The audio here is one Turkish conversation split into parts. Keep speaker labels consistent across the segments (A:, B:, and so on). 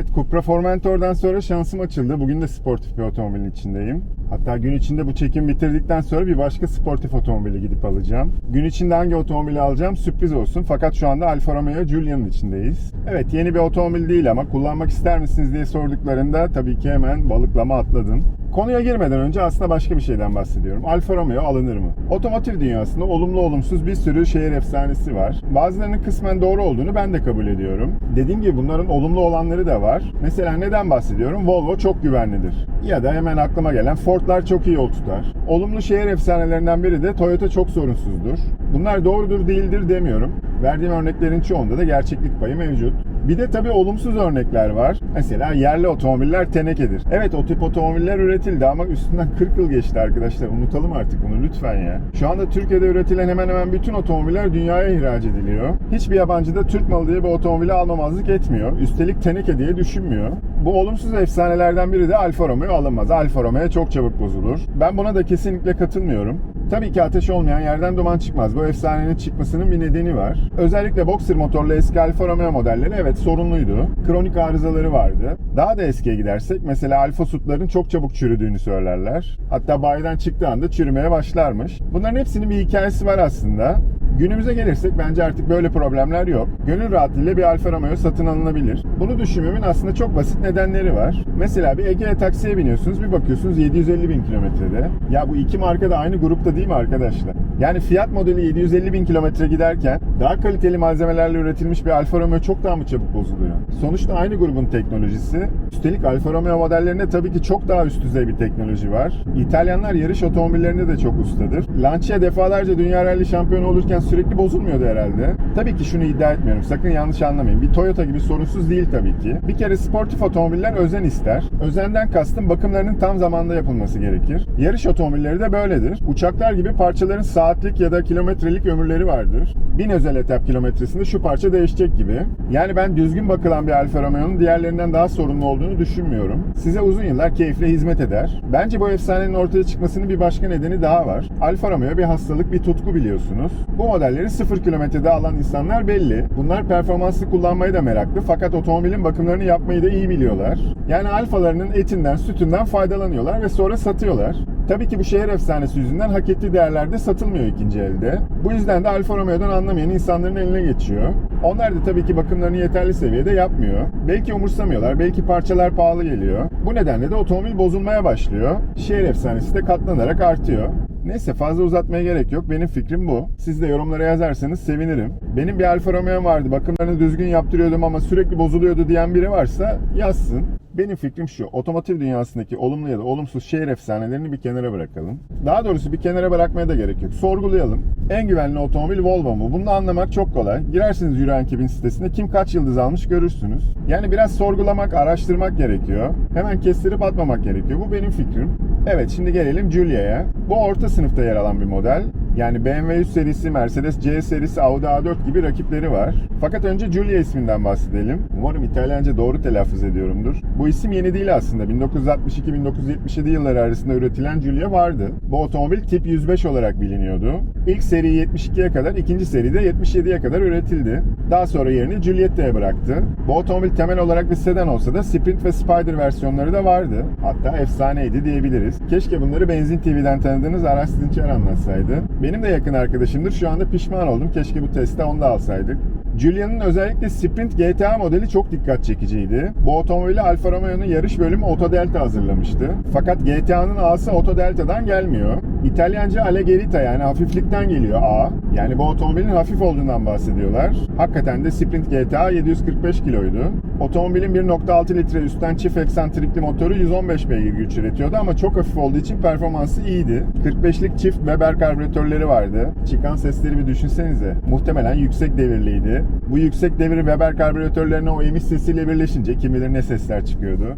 A: Evet Cupra Formentor'dan sonra şansım açıldı. Bugün de sportif bir otomobilin içindeyim. Hatta gün içinde bu çekim bitirdikten sonra bir başka sportif otomobili gidip alacağım. Gün içinde hangi otomobili alacağım sürpriz olsun. Fakat şu anda Alfa Romeo Giulia'nın içindeyiz. Evet yeni bir otomobil değil ama kullanmak ister misiniz diye sorduklarında tabii ki hemen balıklama atladım. Konuya girmeden önce aslında başka bir şeyden bahsediyorum. Alfa Romeo alınır mı? Otomotiv dünyasında olumlu olumsuz bir sürü şehir efsanesi var. Bazılarının kısmen doğru olduğunu ben de kabul ediyorum. Dediğim gibi bunların olumlu olanları da var. Mesela neden bahsediyorum? Volvo çok güvenlidir. Ya da hemen aklıma gelen Ford'lar çok iyi yol tutar. Olumlu şehir efsanelerinden biri de Toyota çok sorunsuzdur. Bunlar doğrudur değildir demiyorum. Verdiğim örneklerin çoğunda da gerçeklik payı mevcut. Bir de tabii olumsuz örnekler var. Mesela yerli otomobiller tenekedir. Evet o tip otomobiller üretildi ama üstünden 40 yıl geçti arkadaşlar. Unutalım artık bunu lütfen ya. Şu anda Türkiye'de üretilen hemen hemen bütün otomobiller dünyaya ihraç ediliyor. Hiçbir yabancı da Türk malı diye bir otomobili almamazlık etmiyor. Üstelik teneke diye düşünmüyor. Bu olumsuz efsanelerden biri de Alfa Romeo alınmaz. Alfa Romeo çok çabuk bozulur. Ben buna da kesinlikle katılmıyorum. Tabii ki ateş olmayan yerden duman çıkmaz. Bu efsanenin çıkmasının bir nedeni var. Özellikle boxer motorlu eski Alfa Romeo modelleri evet sorunluydu. Kronik arızaları vardı. Daha da eskiye gidersek mesela Alfa Sutların çok çabuk çürüdüğünü söylerler. Hatta bayiden çıktığı anda çürümeye başlarmış. Bunların hepsinin bir hikayesi var aslında. Günümüze gelirsek bence artık böyle problemler yok. Gönül rahatlığıyla bir Alfa Romeo satın alınabilir. Bunu düşünmemin aslında çok basit nedenleri var. Mesela bir Egea taksiye biniyorsunuz bir bakıyorsunuz 750 bin kilometrede. Ya bu iki marka da aynı grupta değil mi arkadaşlar? Yani Fiat modeli 750 bin kilometre giderken daha kaliteli malzemelerle üretilmiş bir Alfa Romeo çok daha mı çabuk bozuluyor? Sonuçta aynı grubun teknolojisi. Üstelik Alfa Romeo modellerinde tabii ki çok daha üst düzey bir teknoloji var. İtalyanlar yarış otomobillerinde de çok ustadır. Lancia defalarca dünya rally şampiyonu olurken sürekli bozulmuyordu herhalde. Tabii ki şunu iddia etmiyorum. Sakın yanlış anlamayın. Bir Toyota gibi sorunsuz değil tabii ki. Bir kere sportif otomobiller özen ister. Özenden kastım bakımlarının tam zamanda yapılması gerekir. Yarış otomobilleri de böyledir. Uçaklar gibi parçaların saatlik ya da kilometrelik ömürleri vardır. Bin özel etap kilometresinde şu parça değişecek gibi. Yani ben düzgün bakılan bir Alfa Romeo'nun diğerlerinden daha sorunlu olduğunu düşünmüyorum. Size uzun yıllar keyifle hizmet eder. Bence bu efsanenin ortaya çıkmasının bir başka nedeni daha var. Alfa Romeo bir hastalık, bir tutku biliyorsunuz. Bu modelleri 0 kilometrede alan insanlar belli. Bunlar performanslı kullanmayı da meraklı fakat otomobilin bakımlarını yapmayı da iyi biliyorlar. Yani alfalarının etinden, sütünden faydalanıyorlar ve sonra satıyorlar. Tabii ki bu şehir efsanesi yüzünden hak ettiği değerlerde satılmıyor ikinci elde. Bu yüzden de Alfa Romeo'dan anlamayan insanların eline geçiyor. Onlar da tabii ki bakımlarını yeterli seviyede yapmıyor. Belki umursamıyorlar, belki parçalar pahalı geliyor. Bu nedenle de otomobil bozulmaya başlıyor. Şehir efsanesi de katlanarak artıyor. Neyse fazla uzatmaya gerek yok. Benim fikrim bu. Siz de yorumlara yazarsanız sevinirim. Benim bir Alfa Romeo vardı. Bakımlarını düzgün yaptırıyordum ama sürekli bozuluyordu diyen biri varsa yazsın. Benim fikrim şu. Otomotiv dünyasındaki olumlu ya da olumsuz şehir efsanelerini bir kenara bırakalım. Daha doğrusu bir kenara bırakmaya da gerek yok. Sorgulayalım. En güvenli otomobil Volvo mu? Bunu anlamak çok kolay. Girersiniz Euro NCAP'in sitesine kim kaç yıldız almış görürsünüz. Yani biraz sorgulamak, araştırmak gerekiyor. Hemen kestirip atmamak gerekiyor. Bu benim fikrim. Evet şimdi gelelim Giulia'ya. Bu orta sınıfta yer alan bir model. Yani BMW 3 serisi, Mercedes C serisi, Audi A4 gibi rakipleri var. Fakat önce Giulia isminden bahsedelim. Umarım İtalyanca doğru telaffuz ediyorumdur. Bu isim yeni değil aslında. 1962-1977 yılları arasında üretilen Giulia vardı. Bu otomobil tip 105 olarak biliniyordu. İlk seri 72'ye kadar, ikinci seri de 77'ye kadar üretildi. Daha sonra yerini Giulietta'ya bıraktı. Bu otomobil temel olarak bir sedan olsa da Sprint ve Spider versiyonları da vardı. Hatta efsaneydi diyebiliriz. Keşke bunları Benzin TV'den tanıdığınız Aras Dinçer anlatsaydı. Benim de yakın arkadaşımdır. Şu anda pişman oldum. Keşke bu testi onu da alsaydık. Giulia'nın özellikle Sprint GTA modeli çok dikkat çekiciydi. Bu otomobili Alfa Romeo'nun yarış bölümü Autodelta hazırlamıştı. Fakat GTA'nın A'sı Autodelta'dan gelmiyor. İtalyanca Alleggerita yani hafiflikten geliyor A. Yani bu otomobilin hafif olduğundan bahsediyorlar. Hakikaten de Sprint GTA 745 kiloydu. Otomobilin 1.6 litre üstten çift eksantrikli motoru 115 beygir güç üretiyordu ama çok hafif olduğu için performansı iyiydi. 45'lik çift Weber karbüratörleri vardı. Çıkan sesleri bir düşünsenize. Muhtemelen yüksek devirliydi. Bu yüksek devir Weber karbüratörlerine o emiş sesiyle birleşince kim bilir ne sesler çıkıyordu.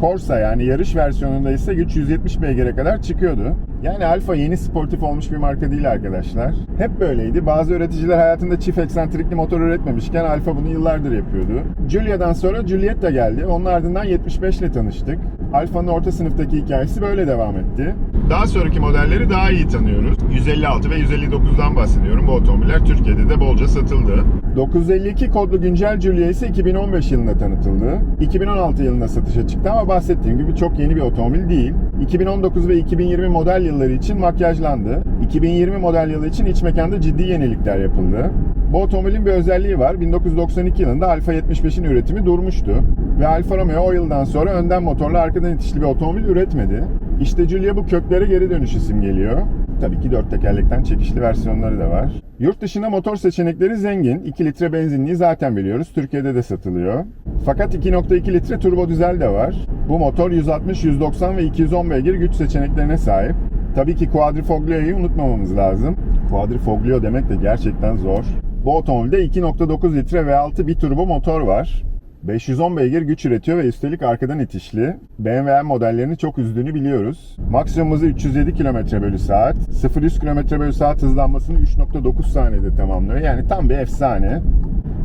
A: Corsa yani yarış versiyonunda ise güç 170 beygire kadar çıkıyordu. Yani Alfa yeni sportif olmuş bir marka değil arkadaşlar. Hep böyleydi. Bazı üreticiler hayatında çift eksantrikli motor üretmemişken Alfa bunu yıllardır yapıyordu. Giulia'dan sonra Giulietta geldi. Onun ardından 75 ile tanıştık. Alfa'nın orta sınıftaki hikayesi böyle devam etti. Daha sonraki modelleri daha iyi tanıyoruz. 156 ve 159'dan bahsediyorum. Bu otomobiller Türkiye'de de bolca satıldı. 952 kodlu güncel Giulia ise 2015 yılında tanıtıldı. 2016 yılında satışa çıktı ama bahsettiğim gibi çok yeni bir otomobil değil. 2019 ve 2020 model yılları için makyajlandı. 2020 model yılı için iç mekanda ciddi yenilikler yapıldı. Bu otomobilin bir özelliği var. 1992 yılında Alfa 75'in üretimi durmuştu. Ve Alfa Romeo o yıldan sonra önden motorlu arkadan itişli bir otomobil üretmedi. İşte Giulia bu köklere geri dönüşü simgeliyor. Tabii ki dört tekerlekten çekişli versiyonları da var. Yurt dışında motor seçenekleri zengin. 2 litre benzinliği zaten biliyoruz. Türkiye'de de satılıyor. Fakat 2.2 litre turbo dizel de var. Bu motor 160, 190 ve 210 beygir güç seçeneklerine sahip. Tabii ki Quadrifoglio'yu unutmamamız lazım. Quadrifoglio demek de gerçekten zor. Bu otomobilde 2.9 litre V6 bir turbo motor var. 510 beygir güç üretiyor ve üstelik arkadan itişli. BMW modellerini çok üzdüğünü biliyoruz. Maksimum hızı 307 km bölü saat. 0-100 km bölü saat hızlanmasını 3.9 saniyede tamamlıyor. Yani tam bir efsane.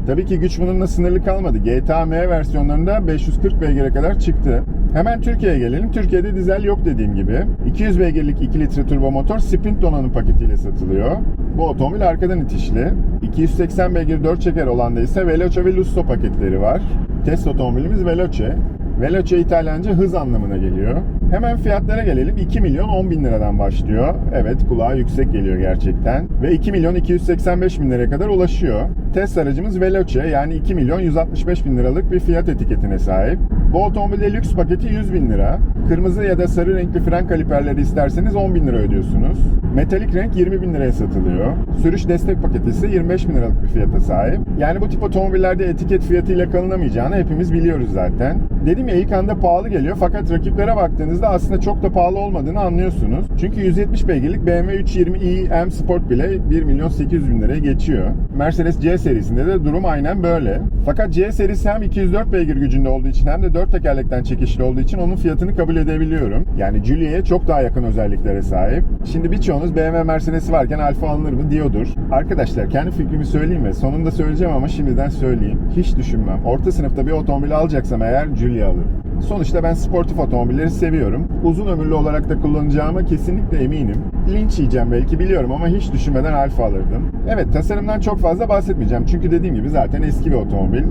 A: Tabii ki güç bununla sınırlı kalmadı. GTA M versiyonlarında 540 beygire kadar çıktı. Hemen Türkiye'ye gelelim. Türkiye'de dizel yok dediğim gibi. 200 beygirlik 2 litre turbo motor Sprint donanım paketiyle satılıyor. Bu otomobil arkadan itişli. 280 beygir 4 çeker olanda ise Veloce ve Lusso paketleri var. Test otomobilimiz Veloce. Veloce İtalyanca hız anlamına geliyor. Hemen fiyatlara gelelim. 2 milyon 10 bin liradan başlıyor. Evet kulağa yüksek geliyor gerçekten. Ve 2 milyon 285 bin liraya kadar ulaşıyor. Test aracımız Veloce yani 2 milyon 165 bin liralık bir fiyat etiketine sahip. Bu otomobilde lüks paketi 100 bin lira. Kırmızı ya da sarı renkli fren kaliperleri isterseniz 10 bin lira ödüyorsunuz. Metalik renk 20 bin liraya satılıyor. Sürüş destek paketi ise 25 bin liralık bir fiyata sahip. Yani bu tip otomobillerde etiket fiyatıyla kalınamayacağını hepimiz biliyoruz zaten. Dedim ya ilk anda pahalı geliyor fakat rakiplere baktığınızda aslında çok da pahalı olmadığını anlıyorsunuz. Çünkü 170 beygirlik BMW 320i M Sport bile 1 milyon 800 bin liraya geçiyor. Mercedes C serisinde de durum aynen böyle. Fakat C serisi hem 204 beygir gücünde olduğu için hem de 4 tekerlekten çekişli olduğu için onun fiyatını kabul edebiliyorum. Yani Giulia'ya çok daha yakın özelliklere sahip. Şimdi birçoğunuz BMW Mercedes'i varken Alfa alınır mı diyordur. Arkadaşlar kendi fikrimi söyleyeyim mi? Sonunda söyleyeceğim ama şimdiden söyleyeyim. Hiç düşünmem. Orta sınıfta bir otomobil alacaksam eğer Giulia alırım. Sonuçta ben sportif otomobilleri seviyorum. Uzun ömürlü olarak da kullanacağıma kesinlikle eminim. Linç yiyeceğim belki biliyorum ama hiç düşünmeden Alfa alırdım. Evet tasarımdan çok fazla bahsetmeyeceğim. Çünkü dediğim gibi zaten eski bir otomobil.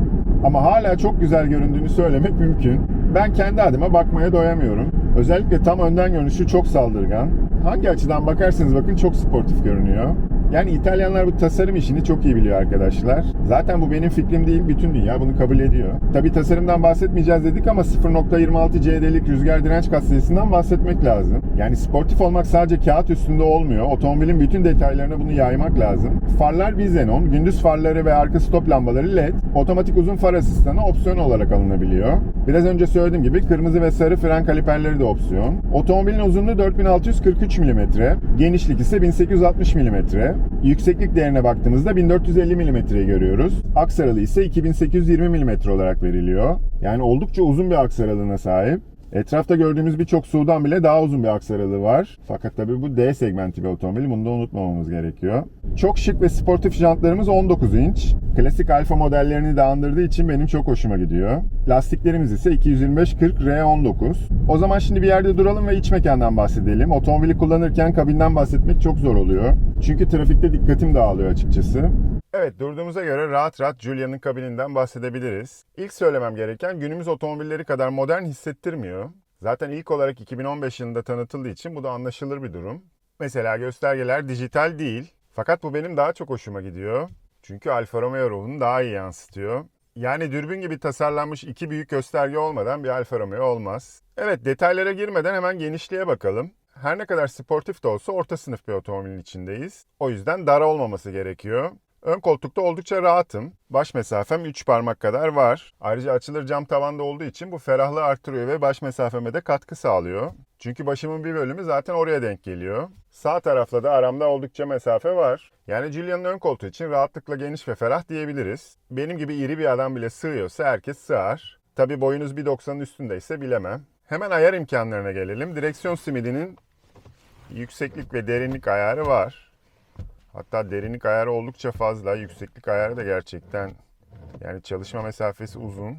A: Ama hala çok güzel göründüğünü söylemek mümkün. Ben kendi adıma bakmaya doyamıyorum. Özellikle tam önden görünüşü çok saldırgan. Hangi açıdan bakarsanız bakın çok sportif görünüyor. Yani İtalyanlar bu tasarım işini çok iyi biliyor arkadaşlar. Zaten bu benim fikrim değil, bütün dünya bunu kabul ediyor. Tabi tasarımdan bahsetmeyeceğiz dedik ama 0.26 CD'lik rüzgar direnç katsayısından bahsetmek lazım. Yani sportif olmak sadece kağıt üstünde olmuyor. Otomobilin bütün detaylarına bunu yaymak lazım. Farlar Bizenon, gündüz farları ve arka stop lambaları LED, otomatik uzun far asistanı opsiyon olarak alınabiliyor. Biraz önce söylediğim gibi kırmızı ve sarı fren kaliperleri de opsiyon. Otomobilin uzunluğu 4643 mm, genişlik ise 1860 mm. Yükseklik değerine baktığımızda 1450 mm'yi görüyoruz. Aksaralı ise 2820 mm olarak veriliyor. Yani oldukça uzun bir aksaralığına sahip. Etrafta gördüğümüz birçok SUV'dan bile daha uzun bir aksaralığı var. Fakat tabii bu D segmenti bir otomobil. Bunu da unutmamamız gerekiyor. Çok şık ve sportif jantlarımız 19 inç. Klasik Alfa modellerini de andırdığı için benim çok hoşuma gidiyor. Lastiklerimiz ise 225-40 R19. O zaman şimdi bir yerde duralım ve iç mekandan bahsedelim. Otomobili kullanırken kabinden bahsetmek çok zor oluyor. Çünkü trafikte dikkatim dağılıyor açıkçası. Evet durduğumuza göre rahat rahat Giulia'nın kabininden bahsedebiliriz. İlk söylemem gereken günümüz otomobilleri kadar modern hissettirmiyor. Zaten ilk olarak 2015 yılında tanıtıldığı için bu da anlaşılır bir durum. Mesela göstergeler dijital değil. Fakat bu benim daha çok hoşuma gidiyor. Çünkü Alfa Romeo ruhunu daha iyi yansıtıyor. Yani dürbün gibi tasarlanmış iki büyük gösterge olmadan bir Alfa Romeo olmaz. Evet detaylara girmeden hemen genişliğe bakalım. Her ne kadar sportif de olsa orta sınıf bir otomobilin içindeyiz. O yüzden dar olmaması gerekiyor. Ön koltukta oldukça rahatım. Baş mesafem 3 parmak kadar var. Ayrıca açılır cam tavanda olduğu için bu ferahlığı arttırıyor ve baş mesafeme de katkı sağlıyor. Çünkü başımın bir bölümü zaten oraya denk geliyor. Sağ tarafla da aramda oldukça mesafe var. Yani Julia'nın ön koltuğu için rahatlıkla geniş ve ferah diyebiliriz. Benim gibi iri bir adam bile sığıyorsa herkes sığar. Tabi boyunuz 1.90'ın üstündeyse bilemem. Hemen ayar imkanlarına gelelim. Direksiyon simidinin yükseklik ve derinlik ayarı var. Hatta derinlik ayarı oldukça fazla. Yükseklik ayarı da gerçekten yani çalışma mesafesi uzun.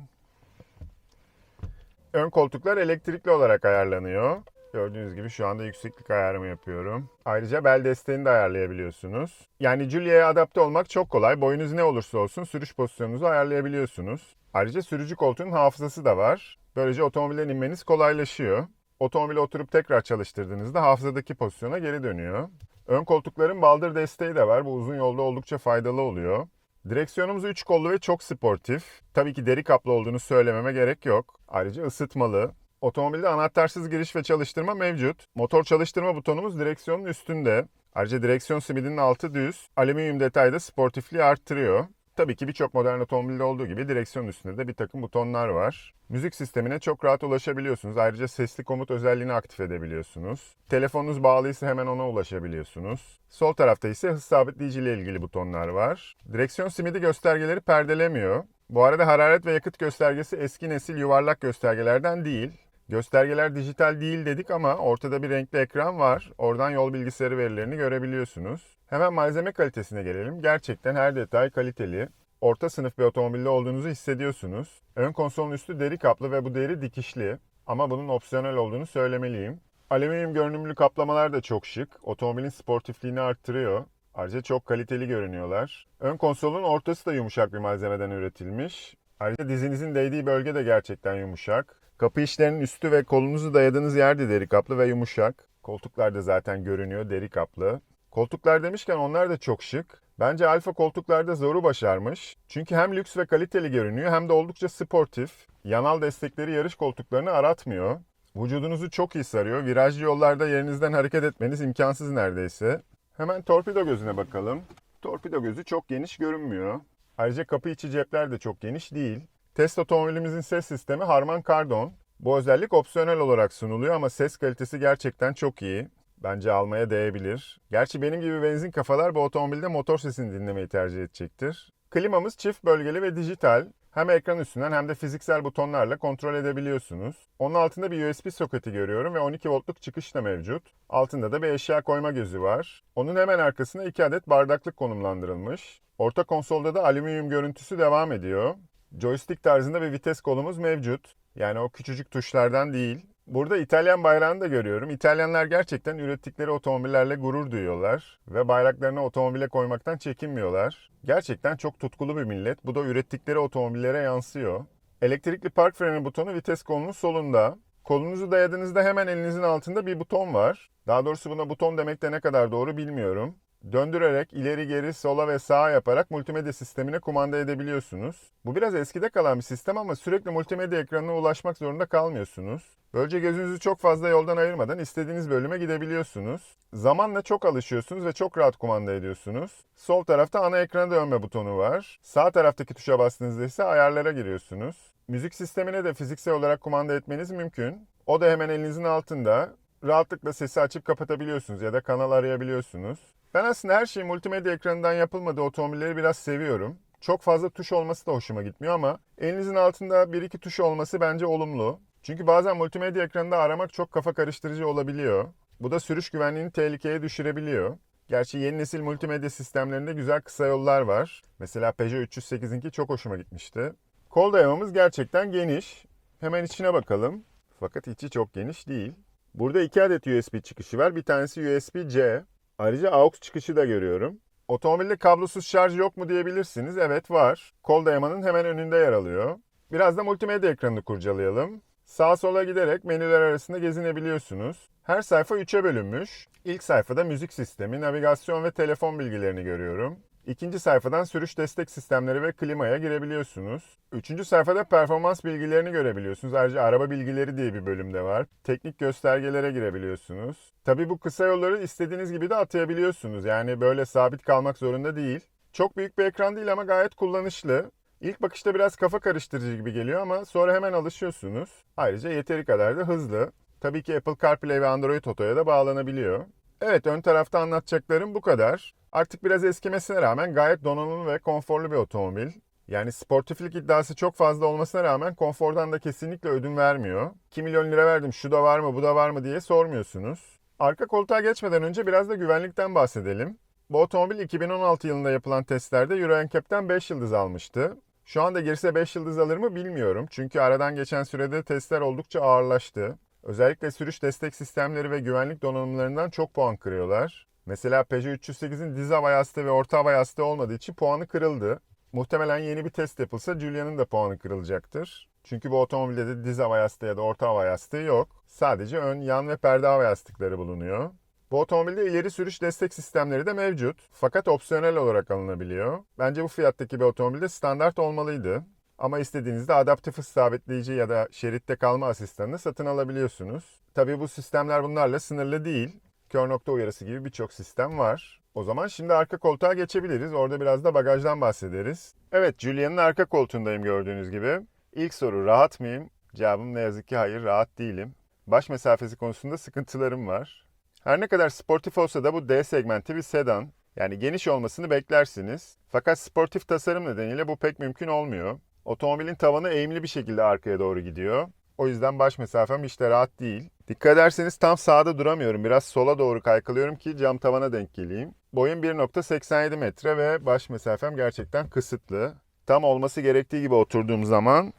A: Ön koltuklar elektrikli olarak ayarlanıyor. Gördüğünüz gibi şu anda yükseklik ayarımı yapıyorum. Ayrıca bel desteğini de ayarlayabiliyorsunuz. Yani Giulia'ya adapte olmak çok kolay. Boyunuz ne olursa olsun sürüş pozisyonunuzu ayarlayabiliyorsunuz. Ayrıca sürücü koltuğunun hafızası da var. Böylece otomobilden inmeniz kolaylaşıyor. Otomobile oturup tekrar çalıştırdığınızda hafızadaki pozisyona geri dönüyor. Ön koltukların baldır desteği de var. Bu uzun yolda oldukça faydalı oluyor. Direksiyonumuz 3 kollu ve çok sportif. Tabii ki deri kaplı olduğunu söylememe gerek yok. Ayrıca ısıtmalı. Otomobilde anahtarsız giriş ve çalıştırma mevcut. Motor çalıştırma butonumuz direksiyonun üstünde. Ayrıca direksiyon simidinin altı düz. Alüminyum detay da sportifliği arttırıyor. Tabii ki birçok modern otomobilde olduğu gibi direksiyon üstünde de bir takım butonlar var. Müzik sistemine çok rahat ulaşabiliyorsunuz. Ayrıca sesli komut özelliğini aktif edebiliyorsunuz. Telefonunuz bağlıysa hemen ona ulaşabiliyorsunuz. Sol tarafta ise hız sabitleyici ile ilgili butonlar var. Direksiyon simidi göstergeleri perdelemiyor. Bu arada hararet ve yakıt göstergesi eski nesil yuvarlak göstergelerden değil. Göstergeler dijital değil dedik ama ortada bir renkli ekran var. Oradan yol bilgisayarı verilerini görebiliyorsunuz. Hemen malzeme kalitesine gelelim. Gerçekten her detay kaliteli. Orta sınıf bir otomobilde olduğunuzu hissediyorsunuz. Ön konsolun üstü deri kaplı ve bu deri dikişli. Ama bunun opsiyonel olduğunu söylemeliyim. Alüminyum görünümlü kaplamalar da çok şık. Otomobilin sportifliğini arttırıyor. Ayrıca çok kaliteli görünüyorlar. Ön konsolun ortası da yumuşak bir malzemeden üretilmiş. Ayrıca dizinizin değdiği bölge de gerçekten yumuşak. Kapı işlerinin üstü ve kolunuzu dayadığınız yer de deri kaplı ve yumuşak. Koltuklar da zaten görünüyor deri kaplı. Koltuklar demişken onlar da çok şık. Bence Alfa koltuklarda zoru başarmış. Çünkü hem lüks ve kaliteli görünüyor hem de oldukça sportif. Yanal destekleri yarış koltuklarını aratmıyor. Vücudunuzu çok iyi sarıyor. Virajlı yollarda yerinizden hareket etmeniz imkansız neredeyse. Hemen torpido gözüne bakalım. Torpido gözü çok geniş görünmüyor. Ayrıca kapı içi cepler de çok geniş değil. Test otomobilimizin ses sistemi Harman Kardon. Bu özellik opsiyonel olarak sunuluyor ama ses kalitesi gerçekten çok iyi. Bence almaya değebilir. Gerçi benim gibi benzin kafalar bu otomobilde motor sesini dinlemeyi tercih edecektir. Klimamız çift bölgeli ve dijital. Hem ekran üstünden hem de fiziksel butonlarla kontrol edebiliyorsunuz. Onun altında bir USB soketi görüyorum ve 12 voltluk çıkış da mevcut. Altında da bir eşya koyma gözü var. Onun hemen arkasına 2 adet bardaklık konumlandırılmış. Orta konsolda da alüminyum görüntüsü devam ediyor. Joystick tarzında bir vites kolumuz mevcut. Yani o küçücük tuşlardan değil. Burada İtalyan bayrağını da görüyorum. İtalyanlar gerçekten ürettikleri otomobillerle gurur duyuyorlar ve bayraklarını otomobile koymaktan çekinmiyorlar. Gerçekten çok tutkulu bir millet. Bu da ürettikleri otomobillere yansıyor. Elektrikli park freni butonu vites kolunun solunda. Kolunuzu dayadığınızda hemen elinizin altında bir buton var. Daha doğrusu buna buton demek de ne kadar doğru bilmiyorum. Döndürerek ileri geri sola ve sağa yaparak multimedya sistemine kumanda edebiliyorsunuz. Bu biraz eskide kalan bir sistem ama sürekli multimedya ekranına ulaşmak zorunda kalmıyorsunuz. Böylece gözünüzü çok fazla yoldan ayırmadan istediğiniz bölüme gidebiliyorsunuz. Zamanla çok alışıyorsunuz ve çok rahat kumanda ediyorsunuz. Sol tarafta ana ekrana dönme butonu var. Sağ taraftaki tuşa bastığınızda ise ayarlara giriyorsunuz. Müzik sistemine de fiziksel olarak kumanda etmeniz mümkün. O da hemen elinizin altında. Rahatlıkla sesi açıp kapatabiliyorsunuz ya da kanal arayabiliyorsunuz. Ben aslında her şeyi multimedya ekranından yapılmadığı otomobilleri biraz seviyorum. Çok fazla tuş olması da hoşuma gitmiyor ama elinizin altında bir iki tuş olması bence olumlu. Çünkü bazen multimedya ekranında aramak çok kafa karıştırıcı olabiliyor. Bu da sürüş güvenliğini tehlikeye düşürebiliyor. Gerçi yeni nesil multimedya sistemlerinde güzel kısa yollar var. Mesela Peugeot 308'inki çok hoşuma gitmişti. Kol dayamamız gerçekten geniş. Hemen içine bakalım. Fakat içi çok geniş değil. Burada iki adet USB çıkışı var. Bir tanesi USB-C. Ayrıca AUX çıkışı da görüyorum. Otomobilde kablosuz şarj yok mu diyebilirsiniz. Evet var. Kol dayamanın hemen önünde yer alıyor. Biraz da multimedya ekranını kurcalayalım. Sağa sola giderek menüler arasında gezinebiliyorsunuz. Her sayfa 3'e bölünmüş. İlk sayfada müzik sistemi, navigasyon ve telefon bilgilerini görüyorum. İkinci sayfadan sürüş destek sistemleri ve klimaya girebiliyorsunuz. Üçüncü sayfada performans bilgilerini görebiliyorsunuz. Ayrıca araba bilgileri diye bir bölüm de var. Teknik göstergelere girebiliyorsunuz. Tabii bu kısa yolları istediğiniz gibi de atayabiliyorsunuz. Yani böyle sabit kalmak zorunda değil. Çok büyük bir ekran değil ama gayet kullanışlı. İlk bakışta biraz kafa karıştırıcı gibi geliyor ama sonra hemen alışıyorsunuz. Ayrıca yeteri kadar da hızlı. Tabii ki Apple CarPlay ve Android Auto'ya da bağlanabiliyor. Evet ön tarafta anlatacaklarım bu kadar. Artık biraz eskimesine rağmen gayet donanımlı ve konforlu bir otomobil. Yani sportiflik iddiası çok fazla olmasına rağmen konfordan da kesinlikle ödün vermiyor. 2 milyon lira verdim şu da var mı bu da var mı diye sormuyorsunuz. Arka koltuğa geçmeden önce biraz da güvenlikten bahsedelim. Bu otomobil 2016 yılında yapılan testlerde Euro NCAP'ten 5 yıldız almıştı. Şu anda girse 5 yıldız alır mı bilmiyorum. Çünkü aradan geçen sürede testler oldukça ağırlaştı. Özellikle sürüş destek sistemleri ve güvenlik donanımlarından çok puan kırıyorlar. Mesela Peugeot 308'in diz hava yastığı ve orta hava yastığı olmadığı için puanı kırıldı. Muhtemelen yeni bir test yapılsa Julia'nın da puanı kırılacaktır. Çünkü bu otomobilde de diz hava yastığı ya da orta hava yastığı yok. Sadece ön, yan ve perde hava yastıkları bulunuyor. Bu otomobilde ileri sürüş destek sistemleri de mevcut. Fakat opsiyonel olarak alınabiliyor. Bence bu fiyattaki bir otomobilde standart olmalıydı. Ama istediğinizde adaptif hız sabitleyici ya da şeritte kalma asistanını satın alabiliyorsunuz. Tabii bu sistemler bunlarla sınırlı değil. Kör nokta uyarısı gibi birçok sistem var. O zaman şimdi arka koltuğa geçebiliriz. Orada biraz da bagajdan bahsederiz. Evet, Julia'nın arka koltuğundayım gördüğünüz gibi. İlk soru rahat mıyım? Cevabım ne yazık ki hayır, rahat değilim. Baş mesafesi konusunda sıkıntılarım var. Her ne kadar sportif olsa da bu D segmenti bir sedan. Yani geniş olmasını beklersiniz. Fakat sportif tasarım nedeniyle bu pek mümkün olmuyor. Otomobilin tavanı eğimli bir şekilde arkaya doğru gidiyor. O yüzden baş mesafem de rahat değil. Dikkat ederseniz tam sağda duramıyorum. Biraz sola doğru kaykılıyorum ki cam tavana denk geleyim. Boyum 1.87 metre ve baş mesafem gerçekten kısıtlı. Tam olması gerektiği gibi oturduğum zaman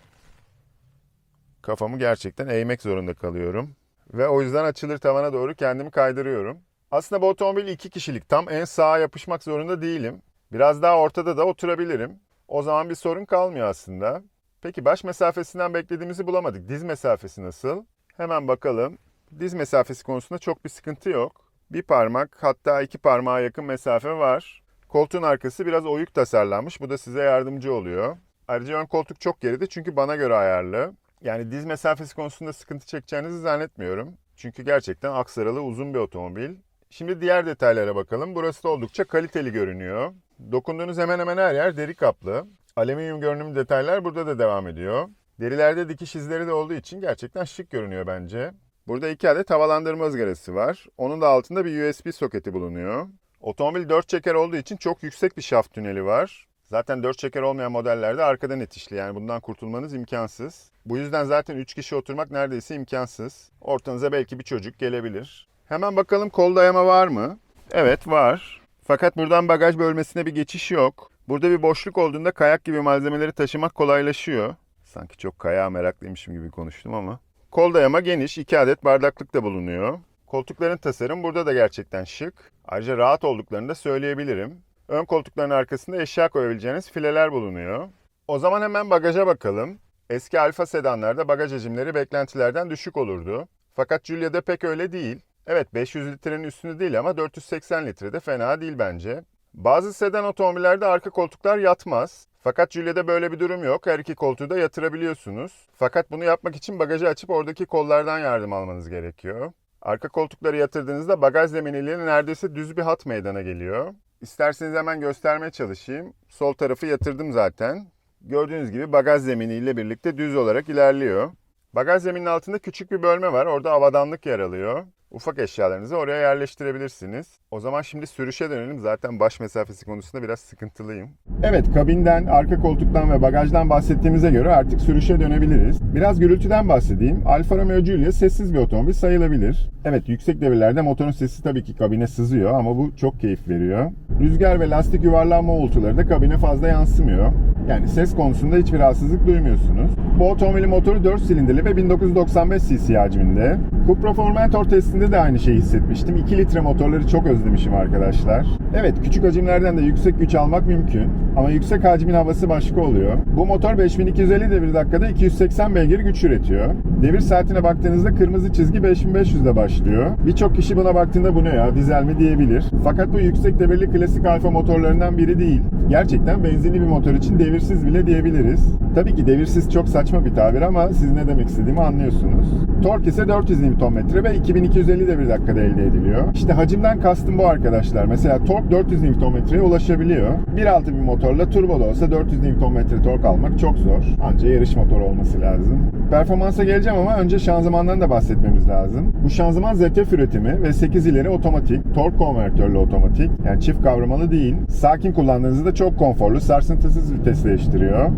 A: kafamı gerçekten eğmek zorunda kalıyorum. Ve o yüzden açılır tavana doğru kendimi kaydırıyorum. Aslında bu otomobil iki kişilik. Tam en sağa yapışmak zorunda değilim. Biraz daha ortada da oturabilirim. O zaman bir sorun kalmıyor aslında. Peki baş mesafesinden beklediğimizi bulamadık. Diz mesafesi nasıl? Hemen bakalım. Diz mesafesi konusunda çok bir sıkıntı yok. Bir parmak hatta iki parmağa yakın mesafe var. Koltuğun arkası biraz oyuk tasarlanmış. Bu da size yardımcı oluyor. Ayrıca ön koltuk çok geride çünkü bana göre ayarlı. Yani diz mesafesi konusunda sıkıntı çekeceğinizi zannetmiyorum. Çünkü gerçekten aksaralı uzun bir otomobil. Şimdi diğer detaylara bakalım. Burası da oldukça kaliteli görünüyor. Dokunduğunuz hemen hemen her yer deri kaplı. Alüminyum görünümlü detaylar burada da devam ediyor. Derilerde dikiş izleri de olduğu için gerçekten şık görünüyor bence. Burada iki adet havalandırma ızgarası var. Onun da altında bir USB soketi bulunuyor. Otomobil 4 çeker olduğu için çok yüksek bir şaft tüneli var. Zaten 4 çeker olmayan modellerde arkadan itişli yani bundan kurtulmanız imkansız. Bu yüzden zaten 3 kişi oturmak neredeyse imkansız. Ortanıza belki bir çocuk gelebilir. Hemen bakalım kol dayama var mı? Evet var. Fakat buradan bagaj bölmesine bir geçiş yok. Burada bir boşluk olduğunda kayak gibi malzemeleri taşımak kolaylaşıyor. Sanki çok kayağa meraklıymışım gibi konuştum ama. Kol dayama geniş, 2 adet bardaklık da bulunuyor. Koltukların tasarım burada da gerçekten şık. Ayrıca rahat olduklarını da söyleyebilirim. Ön koltukların arkasında eşya koyabileceğiniz fileler bulunuyor. O zaman hemen bagaja bakalım. Eski alfa sedanlarda bagaj hacimleri beklentilerden düşük olurdu. Fakat Giulia'da pek öyle değil. Evet 500 litrenin üstünde değil ama 480 litre de fena değil bence. Bazı sedan otomobillerde arka koltuklar yatmaz. Fakat Giulia'da böyle bir durum yok. Her iki koltuğu da yatırabiliyorsunuz. Fakat bunu yapmak için bagajı açıp oradaki kollardan yardım almanız gerekiyor. Arka koltukları yatırdığınızda bagaj zeminiyle neredeyse düz bir hat meydana geliyor. İsterseniz hemen göstermeye çalışayım. Sol tarafı yatırdım zaten. Gördüğünüz gibi bagaj zeminiyle birlikte düz olarak ilerliyor. Bagaj zemininin altında küçük bir bölme var. Orada avadanlık yer alıyor. Ufak eşyalarınızı oraya yerleştirebilirsiniz. O zaman şimdi sürüşe dönelim. Zaten baş mesafesi konusunda biraz sıkıntılıyım. Evet, kabinden, arka koltuktan ve bagajdan bahsettiğimize göre artık sürüşe dönebiliriz. Biraz gürültüden bahsedeyim. Alfa Romeo Giulia sessiz bir otomobil sayılabilir. Evet, yüksek devirlerde motorun sesi tabii ki kabine sızıyor ama bu çok keyif veriyor. Rüzgar ve lastik yuvarlanma uğultuları da kabine fazla yansımıyor. Yani ses konusunda hiçbir rahatsızlık duymuyorsunuz. Bu otomobilin motoru 4 silindirli ve 1995 cc hacminde. Cupra Formentor testinde de aynı şeyi hissetmiştim. 2 litre motorları çok özlemişim arkadaşlar. Evet küçük hacimlerden de yüksek güç almak mümkün. Ama yüksek hacmin havası başka oluyor. Bu motor 5250 devir dakikada 280 beygir güç üretiyor. Devir saatine baktığınızda kırmızı çizgi 5500 ile başlıyor. Birçok kişi buna baktığında bu ne ya dizel mi diyebilir. Fakat bu yüksek devirli klasik alfa motorlarından biri değil. Gerçekten benzinli bir motor için devirsiz bile diyebiliriz. Tabii ki devirsiz çok saçma bir tabir ama siz ne demek istediğimi anlıyorsunuz. Tork ise 400 Nm ve 2250 devir dakikada elde ediliyor. İşte hacimden kastım bu arkadaşlar. Mesela tork 400 Nm'ye ulaşabiliyor. 1.6 bir motorla turbo da olsa 400 Nm tork almak çok zor. Anca yarış motoru olması lazım. Performansa geleceğim ama önce şanzımandan da bahsetmemiz lazım. Bu şanzıman ZF üretimi ve 8 ileri otomatik, tork konvertörlü otomatik. Yani çift kavramalı değil. Sakin kullandığınızda çok konforlu, sarsıntısız vites değiştiriyor.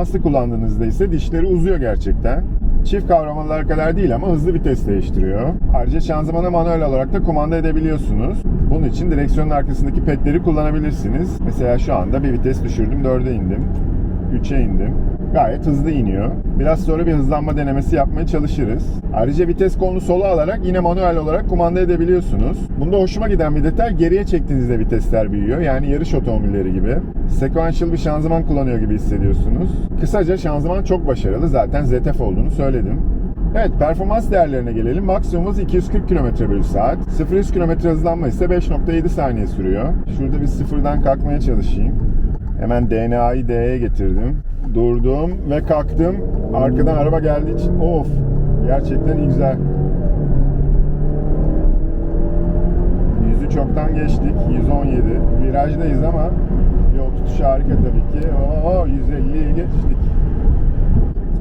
A: Performanslı kullandığınızda ise dişleri uzuyor gerçekten. Çift kavramalılar kadar değil ama hızlı vites değiştiriyor. Ayrıca şanzımanı manuel olarak da kumanda edebiliyorsunuz. Bunun için direksiyonun arkasındaki pedleri kullanabilirsiniz. Mesela şu anda bir vites düşürdüm, 4'e indim. 3'e indim. Gayet hızlı iniyor. Biraz sonra bir hızlanma denemesi yapmaya çalışırız. Ayrıca vites kolunu sola alarak yine manuel olarak kumanda edebiliyorsunuz. Bunda hoşuma giden bir detay geriye çektiğinizde vitesler büyüyor. Yani yarış otomobilleri gibi. Sequential bir şanzıman kullanıyor gibi hissediyorsunuz. Kısaca şanzıman çok başarılı. Zaten ZF olduğunu söyledim. Evet performans değerlerine gelelim. Maksimumumuz 240 km bölü saat. 0-100 km hızlanma ise 5.7 saniye sürüyor. Şurada bir sıfırdan kalkmaya çalışayım. Hemen DNA'yı D'ye getirdim. Durdum ve kalktım. Arkadan araba geldiği için of gerçekten iyi güzel. Yüzü çoktan geçtik. 117. Virajdayız ama yol tutuşu harika tabii ki. Oo 150'yi geçtik.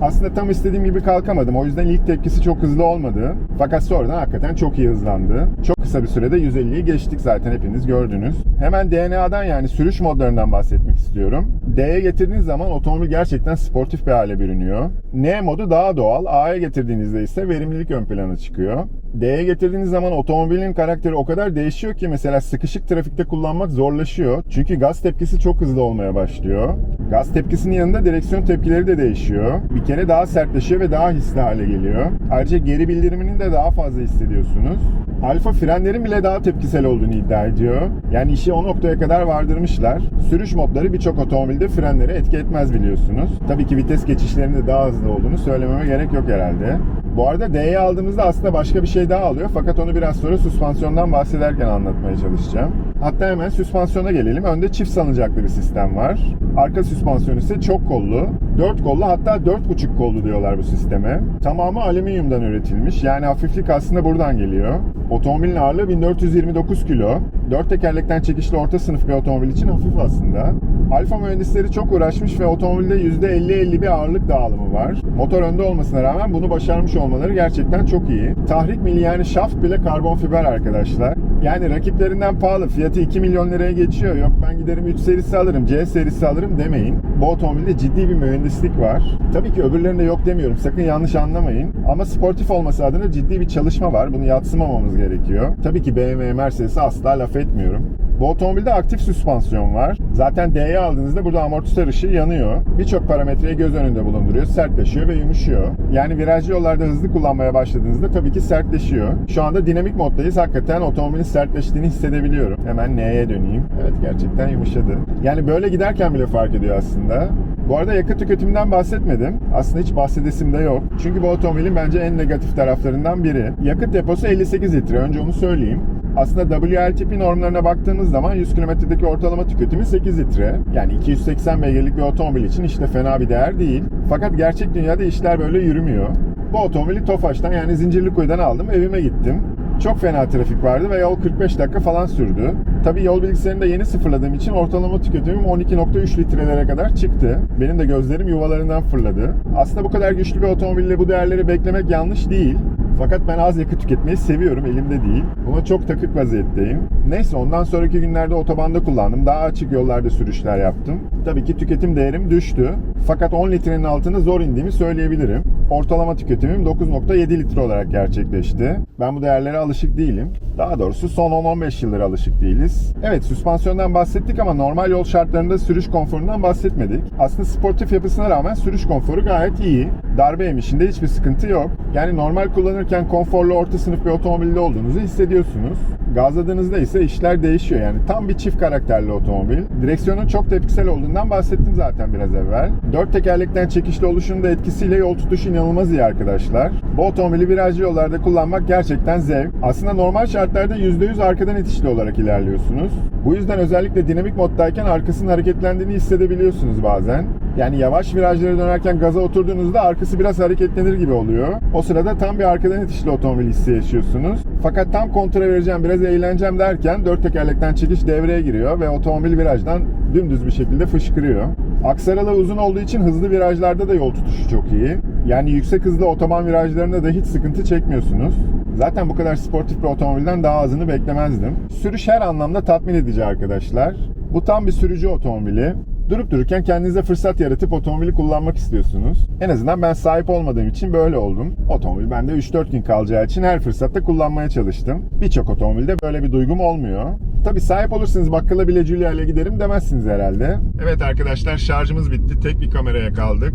A: Aslında tam istediğim gibi kalkamadım. O yüzden ilk tepkisi çok hızlı olmadı. Fakat sonradan hakikaten çok iyi hızlandı. Çok kısa bir sürede 150'yi geçtik zaten hepiniz gördünüz. Hemen DNA'dan yani sürüş modlarından bahsetmek istiyorum. D'ye getirdiğiniz zaman otomobil gerçekten sportif bir hale bürünüyor. N modu daha doğal. A'ya getirdiğinizde ise verimlilik ön plana çıkıyor. D'ye getirdiğiniz zaman otomobilin karakteri o kadar değişiyor ki mesela sıkışık trafikte kullanmak zorlaşıyor. Çünkü gaz tepkisi çok hızlı olmaya başlıyor. Gaz tepkisinin yanında direksiyon tepkileri de değişiyor. Bir kere daha sertleşiyor ve daha hisli hale geliyor. Ayrıca geri bildirimini de daha fazla hissediyorsunuz. Alfa frenlerin bile daha tepkisel olduğunu iddia ediyor. Yani işi o noktaya kadar vardırmışlar. Sürüş modları birçok otomobilde frenlere etki etmez biliyorsunuz. Tabii ki vites geçişlerinde daha hızlı olduğunu söylememe gerek yok herhalde. Bu arada D'ye aldığımızda aslında başka bir şey daha alıyor. Fakat onu biraz sonra süspansiyondan bahsederken anlatmaya çalışacağım. Hatta hemen süspansiyona gelelim. Önde çift salıncaklı bir sistem var. Arka süspansiyon ise çok kollu. 4 kollu hatta 4,5 kollu diyorlar bu sisteme. Tamamı alüminyumdan üretilmiş. Yani hafiflik aslında buradan geliyor. Otomobilin ağırlığı 1429 kilo. 4 tekerlekten çekişli orta sınıf bir otomobil için hafif aslında. Alfa mühendisleri çok uğraşmış ve otomobilde %50-50 bir ağırlık dağılımı var. Motor önde olmasına rağmen bunu başarmış olmaları gerçekten çok iyi. Tahrik mili yani şaft bile karbon fiber arkadaşlar. Yani rakiplerinden pahalı. Fiyatı 2 milyon liraya geçiyor. Yok ben giderim 3 serisi alırım, C serisi alırım demeyin. Bu otomobilde ciddi bir mühendislik var. Tabii ki öbürlerinde yok demiyorum. Sakın yanlış anlamayın. Ama sportif olması adına ciddi bir çalışma var. Bunu yatsımamamız gerekiyor. Tabii ki BMW, Mercedes'e asla laf etmiyorum. Bu otomobilde aktif süspansiyon var. Zaten D'ye aldığınızda burada amortisör ışığı yanıyor. Birçok parametreyi göz önünde bulunduruyor. Sertleşiyor ve yumuşuyor. Yani virajlı yollarda hızlı kullanmaya başladığınızda tabii ki sertleşiyor. Şu anda dinamik moddayız. Hakikaten otomobilin sertleştiğini hissedebiliyorum. Hemen N'ye döneyim. Evet gerçekten yumuşadı. Yani böyle giderken bile fark ediyor aslında. Bu arada yakıt tüketiminden bahsetmedim. Aslında hiç bahsedesim de yok. Çünkü bu otomobilin bence en negatif taraflarından biri. Yakıt deposu 58 litre. Önce onu söyleyeyim. Aslında WLTP normlarına baktığımız zaman 100 kilometredeki ortalama tüketimi 8 litre. Yani 280 beygirlik bir otomobil için işte fena bir değer değil. Fakat gerçek dünyada işler böyle yürümüyor. Bu otomobili Tofaş'tan yani Zincirlikuyu'dan aldım. Evime gittim. Çok fena trafik vardı ve yol 45 dakika falan sürdü. Tabii yol bilgisayarını da yeni sıfırladığım için ortalama tüketimim 12.3 litrelere kadar çıktı. Benim de gözlerim yuvalarından fırladı. Aslında bu kadar güçlü bir otomobille bu değerleri beklemek yanlış değil. Fakat ben az yakıt tüketmeyi seviyorum, elimde değil. Buna çok takık vaziyetteyim. Neyse ondan sonraki günlerde otobanda kullandım. Daha açık yollarda sürüşler yaptım. Tabii ki tüketim değerim düştü. Fakat 10 litrenin altına zor indiğimi söyleyebilirim. Ortalama tüketimim 9.7 litre olarak gerçekleşti. Ben bu değerlere alışık değilim. Daha doğrusu son 10-15 yıldır alışık değiliz. Evet süspansiyondan bahsettik ama normal yol şartlarında sürüş konforundan bahsetmedik. Aslında sportif yapısına rağmen sürüş konforu gayet iyi. Darbe emişinde hiçbir sıkıntı yok. Yani normal kullanırken konforlu orta sınıf bir otomobilde olduğunuzu hissediyorsunuz. Gazladığınızda ise işler değişiyor yani tam bir çift karakterli otomobil. Direksiyonun çok tepkisel olduğundan bahsettim zaten biraz evvel. Dört tekerlekten çekişli oluşunun da etkisiyle yol tutuşu inanılmaz iyi arkadaşlar. Bu otomobili virajlı yollarda kullanmak gerçekten zevk. Aslında normal şartlarda %100 arkadan itişli olarak ilerliyorsunuz. Bu yüzden özellikle dinamik moddayken arkasının hareketlendiğini hissedebiliyorsunuz bazen. Yani yavaş virajlara dönerken gaza oturduğunuzda arkası biraz hareketlenir gibi oluyor. O sırada tam bir arkadan itişli otomobil hissi yaşıyorsunuz. Fakat tam kontra vereceğim, biraz eğleneceğim derken dört tekerlekten çekiş devreye giriyor ve otomobil virajdan dümdüz bir şekilde fışkırıyor. Aksaralı uzun olduğu için hızlı virajlarda da yol tutuşu çok iyi. Yani yüksek hızlı otoban virajlarında da hiç sıkıntı çekmiyorsunuz. Zaten bu kadar sportif bir otomobilden daha azını beklemezdim. Sürüş her anlamda tatmin edici arkadaşlar. Bu tam bir sürücü otomobili. Durup dururken kendinize fırsat yaratıp otomobili kullanmak istiyorsunuz. En azından ben sahip olmadığım için böyle oldum. Otomobil bende 3-4 gün kalacağı için her fırsatta kullanmaya çalıştım. Birçok otomobilde böyle bir duygum olmuyor. Tabi sahip olursanız bakkala bile Giulia ile giderim demezsiniz herhalde. Evet arkadaşlar şarjımız bitti. Tek bir kameraya kaldık.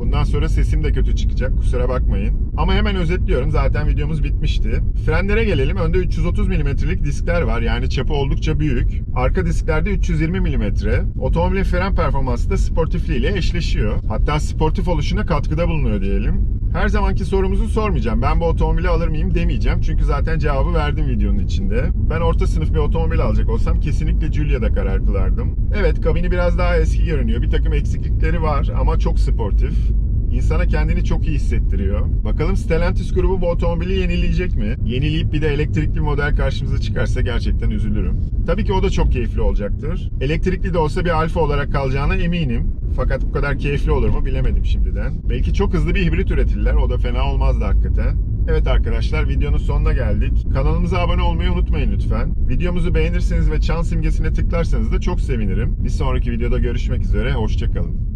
A: Bundan sonra sesim de kötü çıkacak. Kusura bakmayın. Ama hemen özetliyorum. Zaten videomuz bitmişti. Frenlere gelelim. Önde 330 mm'lik diskler var. Yani çapı oldukça büyük. Arka disklerde 320 mm. Otomobilin fren performansı da sportifliğiyle eşleşiyor. Hatta sportif oluşuna katkıda bulunuyor diyelim. Her zamanki sorumuzu sormayacağım. Ben bu otomobili alır mıyım demeyeceğim. Çünkü zaten cevabı verdim videonun içinde. Ben orta sınıf bir otomobil alacak olsam kesinlikle Giulia'da karar kılardım. Evet kabini biraz daha eski görünüyor. Bir takım eksiklikleri var ama çok sportif. İnsana kendini çok iyi hissettiriyor. Bakalım Stellantis grubu bu otomobili yenileyecek mi? Yenileyip bir de elektrikli model karşımıza çıkarsa gerçekten üzülürüm. Tabii ki o da çok keyifli olacaktır. Elektrikli de olsa bir alfa olarak kalacağına eminim. Fakat bu kadar keyifli olur mu bilemedim şimdiden. Belki çok hızlı bir hibrit üretirler. O da fena olmazdı hakikaten. Evet arkadaşlar videonun sonuna geldik. Kanalımıza abone olmayı unutmayın lütfen. Videomuzu beğenirseniz ve çan simgesine tıklarsanız da çok sevinirim. Bir sonraki videoda görüşmek üzere. Hoşçakalın.